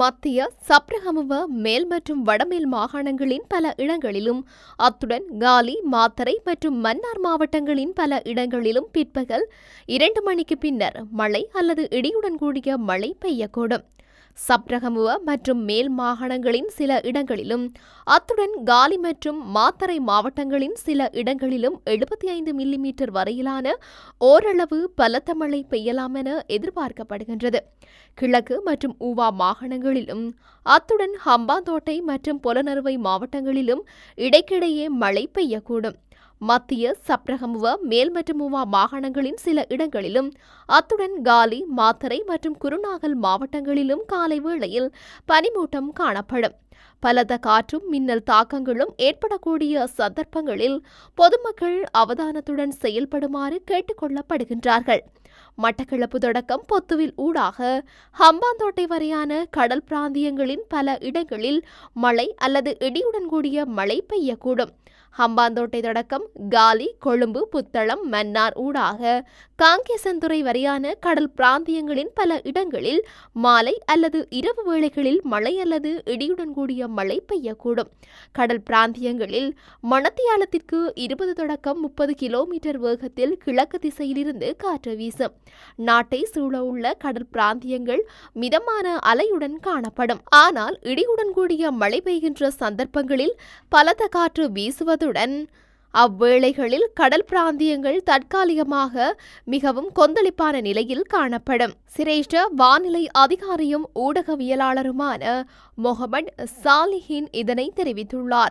மத்திய சப்ரகமுவ மேல் மற்றும் வடமேல் மாகாணங்களின் பல இடங்களிலும் அத்துடன் காலி மாத்தரை மற்றும் மன்னார் மாவட்டங்களின் பல இடங்களிலும் பிற்பகல் இரண்டு மணிக்கு பின்னர் மழை அல்லது இடியுடன் கூடிய மழை பெய்யக்கூடும். சப்ரகமுவ மற்றும் மேல் மாகாணங்களின் சில இடங்களிலும் அத்துடன் காலி மற்றும் மாத்தறை மாவட்டங்களின் சில இடங்களிலும் எழுபத்தி ஐந்து மில்லிமீட்டர் வரையிலான ஓரளவு பலத்த மழை பெய்யலாம் என எதிர்பார்க்கப்படுகின்றது. கிழக்கு மற்றும் ஊவா மாகாணங்களிலும் அத்துடன் ஹம்பாந்தோட்டை மற்றும் புலனறுவை மாவட்டங்களிலும் இடைக்கிடையே மழை பெய்யக்கூடும். மத்திய சப்ரகமுவ மேல் மற்றும் மூவா மாகாணங்களின் சில இடங்களிலும் அத்துடன் காலி மாத்தரை மற்றும் குருநாகல் மாவட்டங்களிலும் காலை வேளையில் பனிமூட்டம் காணப்படும். பலத்த காற்றும் மின்னல் தாக்கங்களும் ஏற்படக்கூடிய சந்தர்ப்பங்களில் பொதுமக்கள் அவதானத்துடன் செயல்படுமாறு கேட்டுக்கொள்ளப்படுகின்றார்கள் மட்டக்களப்பு தொடக்கம் பொத்துவில் ஊடாக ஹம்பாந்தோட்டை வரையான கடல் பிராந்தியங்களின் பல இடங்களில் மழை அல்லது இடியுடன் கூடிய மழை பெய்யக்கூடும். ஹம்பாந்தோட்டை தொடக்கம் காலி கொழும்பு புத்தளம் மன்னார் ஊடாக காங்கேசந்துறை வரையான கடல் பிராந்தியங்களின் பல இடங்களில் மாலை அல்லது இரவு வேளைகளில் மழை அல்லது இடியுடன் கூடிய மழை பெய்யக்கூடும். கடல் பிராந்தியங்களில் மணத்தியாலத்திற்கு இருபது தொடக்கம் முப்பது கிலோமீட்டர் வேகத்தில் கிழக்கு திசையிலிருந்து காற்று வீசும். நாட்டை சூழ உள்ள கடல் பிராந்தியங்கள் மிதமான அலையுடன் காணப்படும். ஆனால் இடியுடன் கூடிய மழை பெய்கின்ற சந்தர்ப்பங்களில் பலத்த காற்று வீசுவதுடன் அவ்வேளைகளில் கடல் பிராந்தியங்கள் தற்காலிகமாக மிகவும் கொந்தளிப்பான நிலையில் காணப்படும். சிரேஷ்ட வானிலை அதிகாரியும் ஊடகவியலாளருமான மொஹமட் சாலிஹின் இதனை தெரிவித்துள்ளார்.